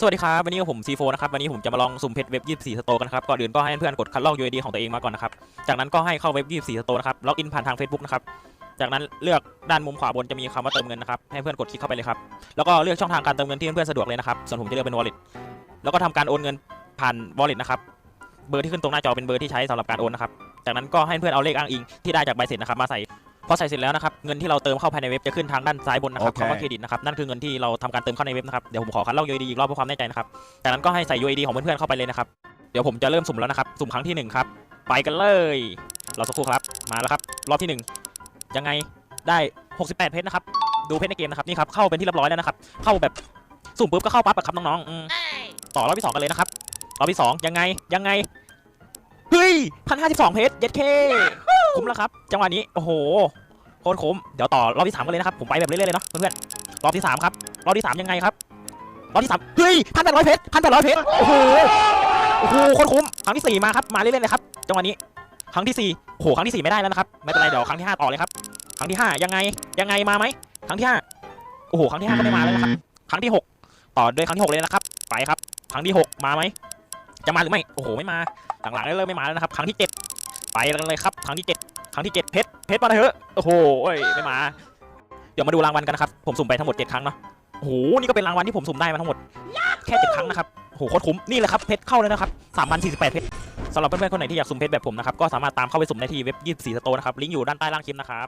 สวัสดีครับ วันนี้ผมซีโฟนะครับ วันนี้ผมจะมาลองสุ่มเพชรเว็บ 24 สโตร์กันนะครับ ก่อนอื่นก็ให้เพื่อนกดคัดลอก UID ของตัวเองมาก่อนนะครับ จากนั้นก็ให้เข้าเว็บ 24 สโตร์นะครับ ล็อกอินผ่านทาง Facebook นะครับ จากนั้นเลือกด้านมุมขวาบนจะมีคำว่าเติมเงินนะครับ ให้เพื่อนกดคลิกเข้าไปเลยครับ แล้วก็เลือกช่องทางการเติมเงินที่เพื่อนสะดวกเลยนะครับ ส่วนผมจะเลือกเป็น wallet แล้วก็ทำการโอนเงินผ่าน wallet นะครับ เบอร์ที่ขึ้นตรงหน้าจอเป็นเบอร์ที่ใช้สำหรับการโอนนะครับ จากนั้นก็ให้เพื่อนเอาเลขอ้างอิงที่ได้จากใบเสร็จนะครับมาใส่ พอใส่เสร็จแล้วนะครับเงินที่เราเติมเข้าภายในเว็บจะขึ้นทางด้านซ้ายบนนะครับโอเคคำว่าเครดิตนะครับนั่นคือเงินที่เราทำการเติมเข้าในเว็บนะครับเดี๋ยวผมขอคัดลอก UID อีกรอบเพื่อความแน่ใจนะครับจากนั้นก็ให้ใส่ UID ของเพื่อนๆเข้าไปเลยนะครับเดี๋ยวผมจะเริ่มสุ่มแล้วนะครับสุ่มครั้งที่หนึ่งครับ ไปกันเลยรอสักครู่ครับมาแล้วครับ รอบที่หนึ่งยังไงได้ 68 เพชรนะครับดูเพชรในเกมนะครับนี่ครับเข้าเป็นที่เรียบร้อยแล้วนะครับเข้าแบบสุ่มปุ๊บก็เข้าปั๊บอะครับน้องๆอืมต่อรอบที่สองกันเลยนะครับรอบที่สองยังไงยังไงเฮ้ยพันห้าสิบสองเพชรเย็ดเค คุ้มแล้วครับ จังหวะนี้ โอ้โห โคตรคุ้ม เดี๋ยวต่อรอบที่สามกันเลยนะครับ ผมไปแบบเรื่อยๆเลยเนาะเพื่อนๆ รอบที่สามครับ รอบที่สามยังไงครับ รอบที่สามเฮ้ยพันแปดร้อยเพชรพันแปดร้อยเพชร โอ้โห โอ้โห โคตรคุ้ม ครั้งที่สี่มาครับ มาเรื่อยๆเลยครับ จังหวะนี้ ครั้งที่สี่โอ้โห ครั้งที่สี่ไม่ได้แล้วนะครับ ไม่เป็นไรเดี๋ยวครั้งที่ห้าต่อเลยครับ ครั้งที่ห้ายังไง ยังไงมาไหม ครั้งที่ห้าโอ้โห ครั้งที่ห้าก็ไม่มาแล้วนะครับ ครั้งที่หกต่อด้วยครั้งที่หกเลยนะครับ ไปครับ ครั้งที่หกมาไหมจะมาหรือไม่ โอ้โห ไม่มา หลังๆเริ่มไม่มาแล้วนะครับ ครั้งที่เไปกันเลยครับครั้งที่เจ็ดครั้งที่เจ็ดเพชรเพชรมาเถอะโอ้โหเอ้ยไม่มา เดี๋ยวมาดูรางวัลกันนะครับผมสุ่มไปทั้งหมดเจ็ดครั้งเนาะโอ้โหนี่ก็เป็นรางวัลที่ผมสุ่มได้มาทั้งหมด แค่เจ็ดครั้งนะครับโอ้โหโคตรคุ้มนี่แหละครับเพชรเข้าเลยนะครับสามพันสี่สิบแปดเพชรสำหรับเพื่อนๆคนไหนที่อยากสุ่มเพชรแบบผมนะครับ ก็สามารถตามเข้าไปสุ่มได้ที่เว็บ24สโตนะครับ ลิงก์อยู่ด้านใต้ล่างคลิปนะครับ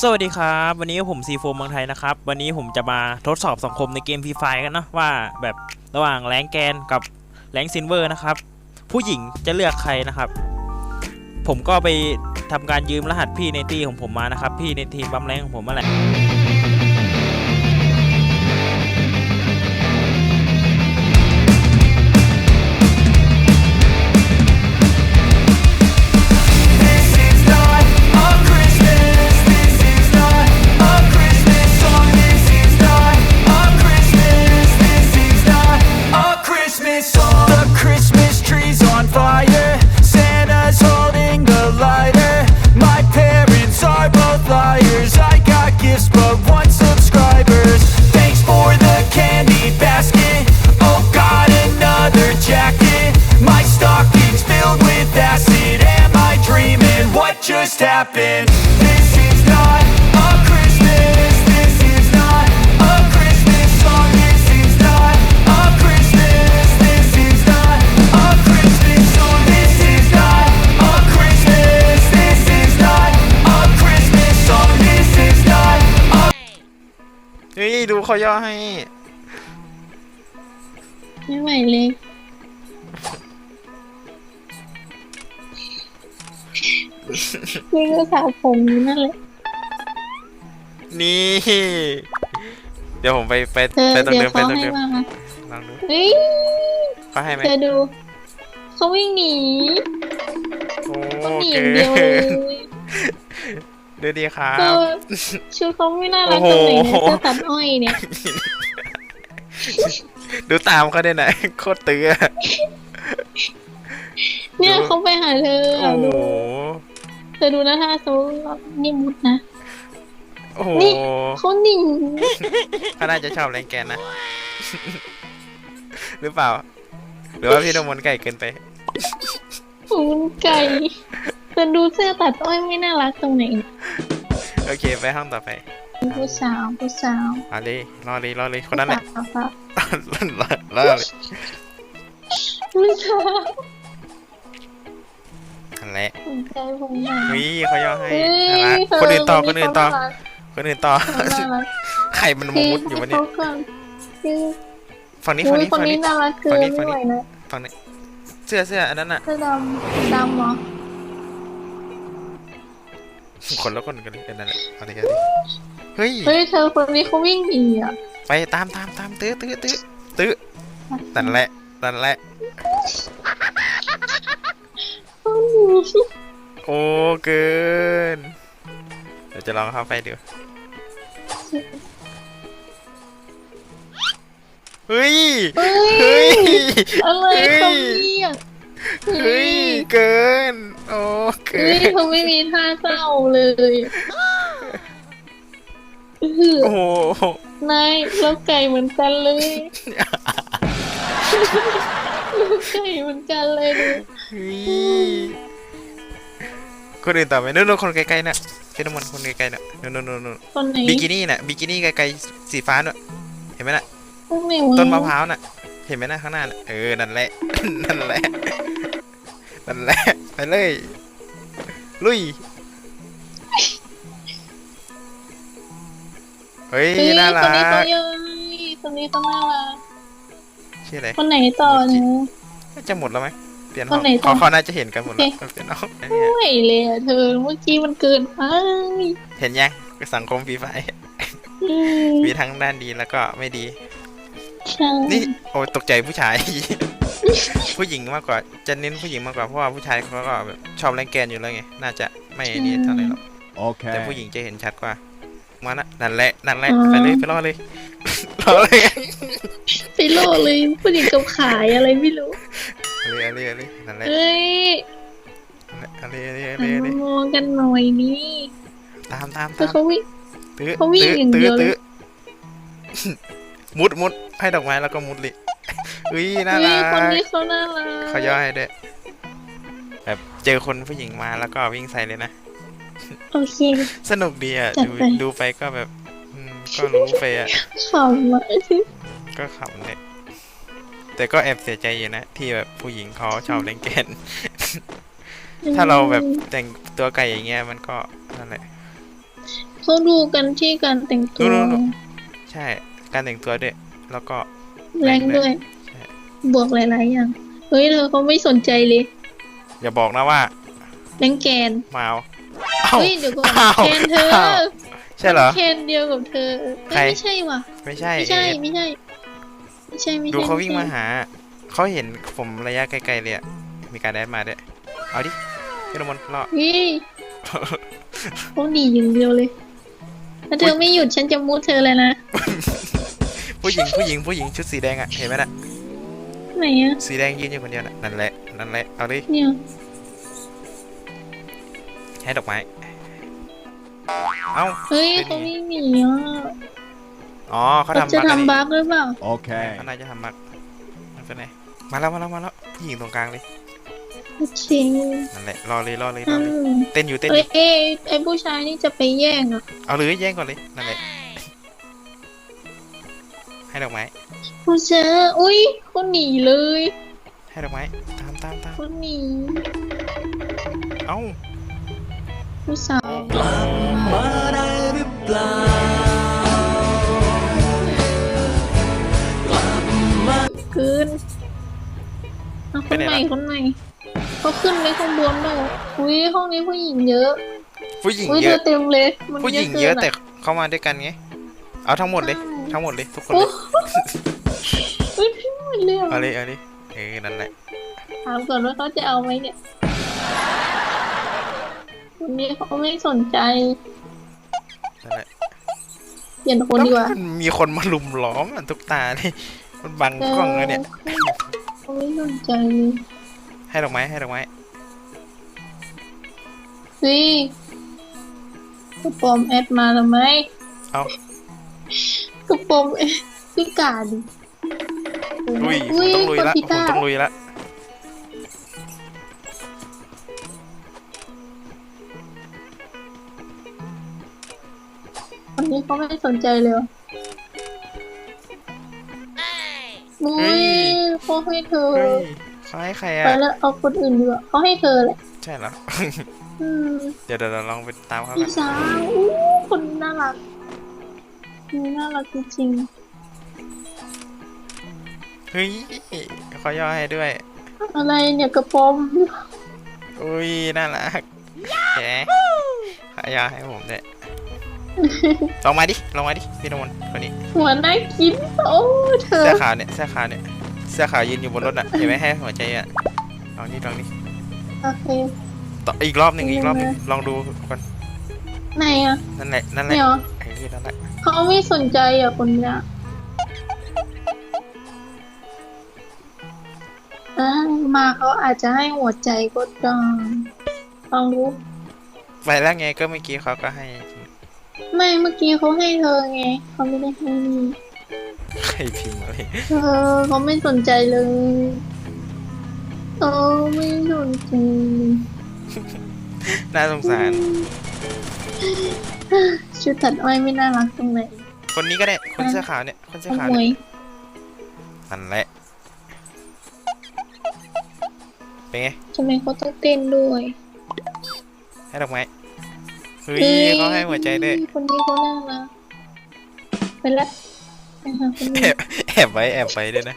สวัสดีครับ วันนี้ผมซีโฟเมืองไทยนะครับ วันนี้ผมจะมาทดสอบสังคมในเกมฟรีไฟกันนะว่าแบบระหว่างแรงแกนกับแรงซินเวอร์นะครับ ผู้หญิงจะเลือกใครนะครับ ผมก็ไปทำการยืมรหัสพี่ในทีของผมมานะครับ พี่ในทีมบัมแรงของผมมาแหละ just happened? This is not a Christmas. This is not a Christmas song. This is not a Christmas. This is not a Christmas song. This is not a Christmas. This is not a Christmas song. This is not a เฮ้ย ดูเขาย่อให้ ไม่ไหวเลย นี่ก็สาวผมอยู่นั่นแหละ นี่ เดี๋ยวผมไปไปเธอไปตรงเดี๋เดิยวมไปเขาตรงให้เดิมมาลองดูเฮ้ยเขาให้ไหมเธอดูเขาวิ่งหนีโอ้เขาหนีอเกิย่างเดียวเลยนดูดีครัเอบอชุดเขาไม่น่ารักตรงไหนเนี่ยโอ้โหเสื้อตัดอ้อยเนี่ยดูตามเขาได้ไหนโคตรเตื้อเนี่ยเขาไปหาเธอโอ้โหดูเธอดูนะถ้าเขานี่มุดนะ โอ้โหนี่เขาหนีเขาน่าจะชอบแรงแกนนะ หรือเปล่า หรือว่าพี่นมนต์ไก่เกินไปคุณไก่เธอดูเสื้อตัดอ้อยไม่น่ารักตรงไหนเนี่ยโอเค ไปห้องต่อไป ผู้สาวผู้สาวเอาเลยรอเลยรอเลยคนนั้นแหละ ผู้สาว รอรอรอเลย ผู้สาวนั่น แหละสนใจผมหน่อยวิเขาย่อให้เฮ้น่ารักยเธคนอื่นต่อวัคนอื่นต่อเขาคนอื่นต่อน่ารักไข่มันมามุดอยู่วะเนี่ยให้ขาก่อนคือฝั่งนี้อุ๊ฝั่งยนี้คนฝั่งนี้นี้น่ารักเกิฝั่นงนี้ไม่ไหวนะฝั่งนี้เสื้อเสื้ออันนั้นน่ะเสื้อดำดำเหรอคนละคนกันเลยเออนั่นแหละเอาดิเอาดิเฮ้ยเฮ้ยเธอคนนี้เขาวิ่งหนีอะไปตามตามตามตื้อตื้อตื้อตื้อนั่นแหละนั่นแหละเขาหนี โอ้เกิน เดี๋ยวจะลองเข้าไปดูเฮ้ย เฮ้เฮ้ยยอะไรเขาเนี่ยเฮ้ย เกิน โอ้เกิเฮ้ยน เขาไม่มีท่าเศร้าเลยอื้อหือโอ้โหนายเราไก่เหมือนกันเลยไก่เหมือนกันเลยดูเฮ้ย คนอื่นต่อไปนู่นๆคนไกลๆน่ะเจนมอนคนไกลๆน่ะนู่นๆๆคนไหนบิกินี่น่ะบิกินี่ไกลๆสีฟ้าน่ะเห็นไหมน่ะต้นมะพร้าวน่ะ เห็นไหมน่ะข้างหน้าน่ะเออนั่นแหละนั่นแหละนั่นแหละไปเลยลุยเฮ้ยน่ารันนี้เขากเยอะคนนี้เขาน่ารักชื่ออะไรคนไหนต่อเนี่ยจะหมดแล้วไหม เปลี่ยนคห้อนงไหนต่อเขาเขาน่าจะเห็นกันหมดแล้วโอเคเปลี่ยนห้องไม่เลยอะเธอเมื่อกี้มันเกินไปเห็นยังสังคมฟรีไฟอืมมีทั้งด้านดีแล้วก็ไม่ดีใช่นี่โอ้ยตกใจผู้ชาย ผู้หญิงมากกว่าจะเน้นผู้หญิงมากกว่าเพราะว่าผู้ชายเขาก็แบบชอบแรงแกนอยู่แล้วไงน่าจะไม่นี่เท่าไหร่หรอกแต่ Okay. ผู้หญิงจะเห็นชัดกว่ามานะนั่นแหละนั่นแหละไปเลยไปรอเลยรอเลยไปโลกเลยผู้หญิงกับขายอะไรไม่รู้เอาเลยเอาเลยเอาเลยนั่นแหละเอ้ยเอาเลยเอาเลยเอาหัเลยนเอาเลมายมองกันหน่อยนี่ตามตามแต่ตามเขาวิ่งตื้อเขาวิ่งตื้ออย่างเดีตื้อยวเลยตื้อมุดมุดให้ดอกไม้แล้วก็มุดเลยอุ้ยน่าเฮ้รัยคนกนี้เขาน่ารักเขาย่อให้ด้วยแบบเจอคนผู้หญิงมาแล้วก็วิ่งใส่เลยนะโอเค สนุกดีอะจัดดูไปดูไปก็แบบอืมก็รู้ไปอะขำอะก็ขำเลย แต่ก็แอบเสียใจอยู่นะ ที่แบบผู้หญิงเขาชอบเล่นเกมถ้าเราแบบแต่งตัวไก่อย่างเงี้ยมันก็นั่นแหละเขาดูกันที่การแต่งตัวนู่นใช่ การแต่งตัวด้วย แล้วก็แรงด้วยใช่บวกหลาย ๆ อย่าง เฮ้ยเธอเขาไม่สนใจเลย อย่าบอกนะว่าแรงแกนมาเอาเอ้าเฮ้ยเดี๋ยวก่อนอ้าวแคนเธออ้าวใช่เหรอแคนเดียวกับเธอใครเอ้ยไม่ใช่ว่ะ ไม่ใช่ ไม่ใช่เอ๊ะไม่ใช่ ไม่ใช่ไม่ใช่ดูเขาวิ่งมาไใช่หา เขาเห็นผมระยะไกลๆเลยอะมีการแดดมาด้วย เอาดิพี่นมนรอเฮ้ยเขาหนีอย่างเดียวเลย ถ้าเธอไม่หยุดฉันจะมุดเธอเลยนะ ผู้หญิงผู้หญิงผู้หญิงชุดสีแดงอะเห็นไหมน่ะไหนอะสีแดงยืนอยู่คนเดียวน่ะนั่นแหละนั่นแหละเอาดิเนี่ยให้ดอกไม้ เอ้าเฮ้ยเป็นเขาไงไม่หนีอะ อ๋อเขาเขาทำจะบักอันนี้ทำบั๊กหรือเปล่า Okay. เขาน่าจะทำบักมันเป็นไงมาแล้วมาแล้วมาแล้วผู้หญิงตรงกลางเลยโอเคนั่นแหละรอเลยรอเลยรอือเลยมเต้นอยู่เต้นอเอ้ยยู่เอ้ยไอ้ผู้ชายนี่จะไปแย่งอะเอาเลยแย่งก่อนเลยนั่นแหละให้ดอกไม้ผู้ชายอุ้ยเขาหนีเลยให้ดอกไม้ตามตามตามเขาหนีเอ้าผู้สาวเเอาคนใหม่คนใหม่เขาขึ้นไปข้างบนแล้วอุ้ยห้องนี้ผู้หญิงเยอะผู้หญิงอุ้ยเยเธอะ อเต็มเลยมันผู้หญิงกินเยอะแต่อะเข้ามาด้วยกันไง เอาทั้งหมดเลย ทั้งหมดเลยทุกคนโอ้เลยอุ้ยพี่หมดเลยเหรอเอาเลยเอาเลยเออนั่นแหละ ถามก่อนว่าเขาจะเอาไหมเนี่ยคนนี้เขาไม่สนใจนั่นแหละ เปลี่ยนคนดีกว่ามันมีคนมาลุมล้อมอะทุกตาเลยมันบังกล้องแล้วเนี่ยเขา ไม่สนใจเลยให้ดอกไม้ให้ดอกไม้เฮ้ยกระปอมแอดมาแล้วไหมเอากระปอมแอดพิการดิลุยผมต้องลุยละพิผมการต้องลุยละคนนี้เขาไม่สนใจเลยว่ะอุ้ย เขาให้เธอเฮ้ยเขาให้ใครไปอะแล้วเอาคนอื่นดีกว่าเขาให้เธอแหละใช่เหรอ อืมเดี๋ยวเดี๋ยวเราลองไปตามเขาพี่กันสาวอู้คนน่ารักคนน่ารักจริงเฮ้ยเขาย่อให้ด้วย ๆอะไรเนี่ยกระปอมอุ้ยน่ารักแหมเขาย่อให้ผมด้วยลองมาดิลองมาดิพี่นมนคนนี้ หัวน่ากินโอ้เธอเสื้อขาวเนี่ยเสื้อขาวเนี่ย เสื้อขาวยืนอยู่บนรถอะเห็นไหมให้หัวใจอะลองนี่ลองนี่โอเค ต่ออีกรอบหนึ่งอีกรอบหนึ่งลองดูก่อนไหนอะนั่นแหละนั่นแหละเนี่ยเหรอไอ้ที่นั่นแหละเขาไม่สนใจอะคนเนี้ยเอ้ยมาเขาอาจจะให้หัวใจก็ได้ลองรู้ไปแล้วไงก็เมื่อกี้เขาก็ให้ ไม่เมื่อกี้เขาให้เธอไงเขาไม่ได้ให้นี่ ใครพิมพ์อะไรเออเขาไม่สนใจเลยเขาไม่สนใจน่าสงสาร ชุดตัดอ้อยไม่น่ารักตรงไหนคนนี้ก็ได้ คนเสื้อขาวเนี่ย คนเสื้อขขาวโมเนี่ยยนั่นแหละ เป็นไง ทำไมเขาต้องเต้นด้วย ให้ดอกไม้ เฮ้ยเขาให้หัวใจด้วย คนนี้เขาน่ารักไปละไปหาคน แอนี้บแอบไว้แอบไว้ด้วยนะ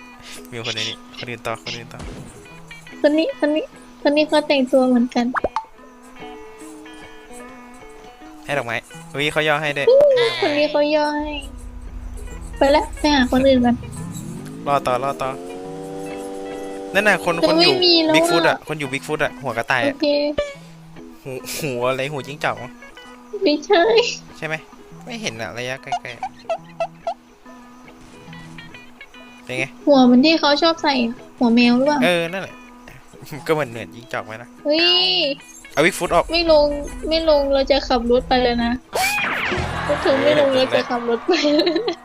มีคนในนี้คนอื่นต่อคนอื่นต่อคนนี้คนนี้คนนี้เขาแต่งตัวเหมือนกัน ให้ดอกไม้เฮ้ยเขาย่อให้ด้วยคนนี้เขาย่อให้ ไปละไปหาคนอื่นกันรอต่อรอต่อนั่นน่ะคนแต่คนอยู่ไม่มีแล้วบิ๊กฟุตอะอะคนอยู่บิ๊กฟุตอะหัวกระต่ายโออะเคหูหูอะไรหูจิ้งจอกมั้งไม่ใช่ ใช่ไหมไม่เห็นอะระยะใกล้ๆ เป็นไง หัวเหมันที่เขาชอบใส่อะหัวแมวหรือเปล่าเออ นั่นแหละ ก็เหมือนเหมือนจิ้งจอกไหมนะเฮ้ย เอาบิ๊กฟุตออก ไม่ลงไม่ลงเราจะขับรถไปแล้วนะพวกเธอไม่ลงเราจะขับรถไปแล้วนะ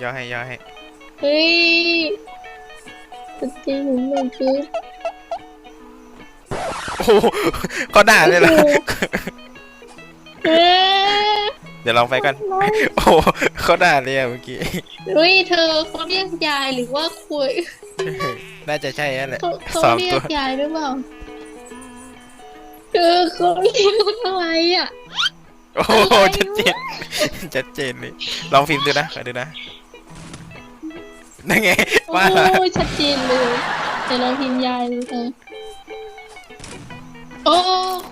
ย่อให้ย่อให้ เฮ้ยจะจริงหรือไม่จริงโอ้โหก็ด่าเลยล่ะ เอ๊ะ เดี๋ยวลองไปกันน้องโอ้โหเขาด่าเลยอะเมื่อกี้ เฮ้ยเธอเขาเรียกยายหรือว่าคุยน่าจะใช่นั่นแหละเขาเขาสองเรียตัว กยายหรือเปล่าเออเขาเรียกอะไรอะ โอ้โหอะไรวะ ชัดเจน ชัดเจนเลย ลองพิมพ์ดูนะขอดูนะนั่นไงโอ้ว่าละยชัดเจนเลยแต่เราพิมพ์ยายดูเธอโอ้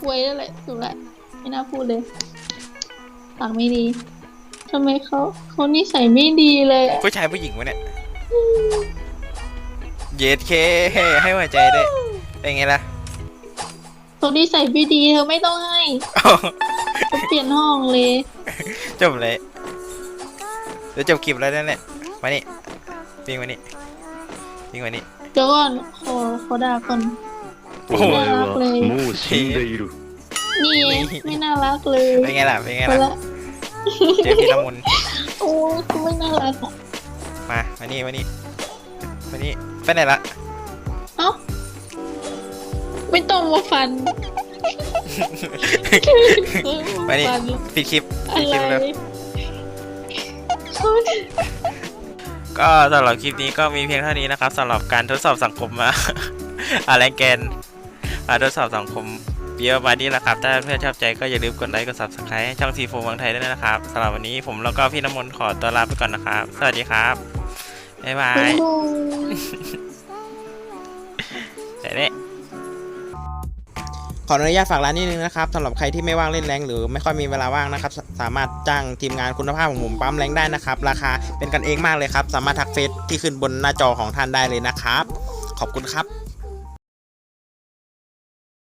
คุยนั่นแหละถูกละไม่น่าพูดเลย ปากไม่ดีทำไมเขาเขานิสัยไม่ดีเลยอะ ผู้ชายผู้หญิงวะเนี่ย เย็ดเค ให้หัวใจด้วย เป็นไงล่ะ เขานิสัยไม่ดีเธอไม่ต้องให้เขาเปลี่ยนห้องเลย จบเลยเดี๋ยวจบคลิปแล้วนั่นแหละ มานี่วิ่งมานี่วิ่งมานี่ เดี๋ยวก่อนขอขอด่าก่อน โอ้โห น่ารักเลย もう死んでいる นี่ไงไม่น่ารักเลย เป็นไงล่ะ เป็นไง ไป ล่ะ ละ เจอพี่ละมุน โอ้ยเขาไม่น่ารักอะมา มานี่ มานี่ มานี่ ไปไหนละ เอ้าไม่ต้องมาฟันมานี่ ฟันปิดคลิปอะปิดคลิปไรแล้วเขาก็สำหรับคลิปนี้ก็มีเพียงเท่านี้นะครับสำหรับการทดสอบสังคมมา อะไรแกนมาทดสอบสังคม เยอะมานี่แหละครับ ถ้าเพื่อนชอบใจก็อย่าลืมกดไลค์ กด subscribe ให้ช่องซีโฟเมืองไทยด้วยนะครับสำหรับวันนี้ผมแล้วก็พี่น้ำมนต์ขอตัวลาไปก่อนนะครับ สวัสดีครับ บ๊ายบายดูแต่เนี่ยขออนุญาตฝากร้านนิดนึงนะครับสำหรับใครที่ไม่ว่างเล่นแรงหรือไม่ค่อยมีเวลาว่างนะครับสสามารถจ้างทีมงานคุณภาพของผมปั๊มแรงได้นะครับ ราคาเป็นกันเองมากเลยครับ สามารถทักเฟซที่ขึ้นบนหน้าจอของท่านได้เลยนะครับ ขอบคุณครับ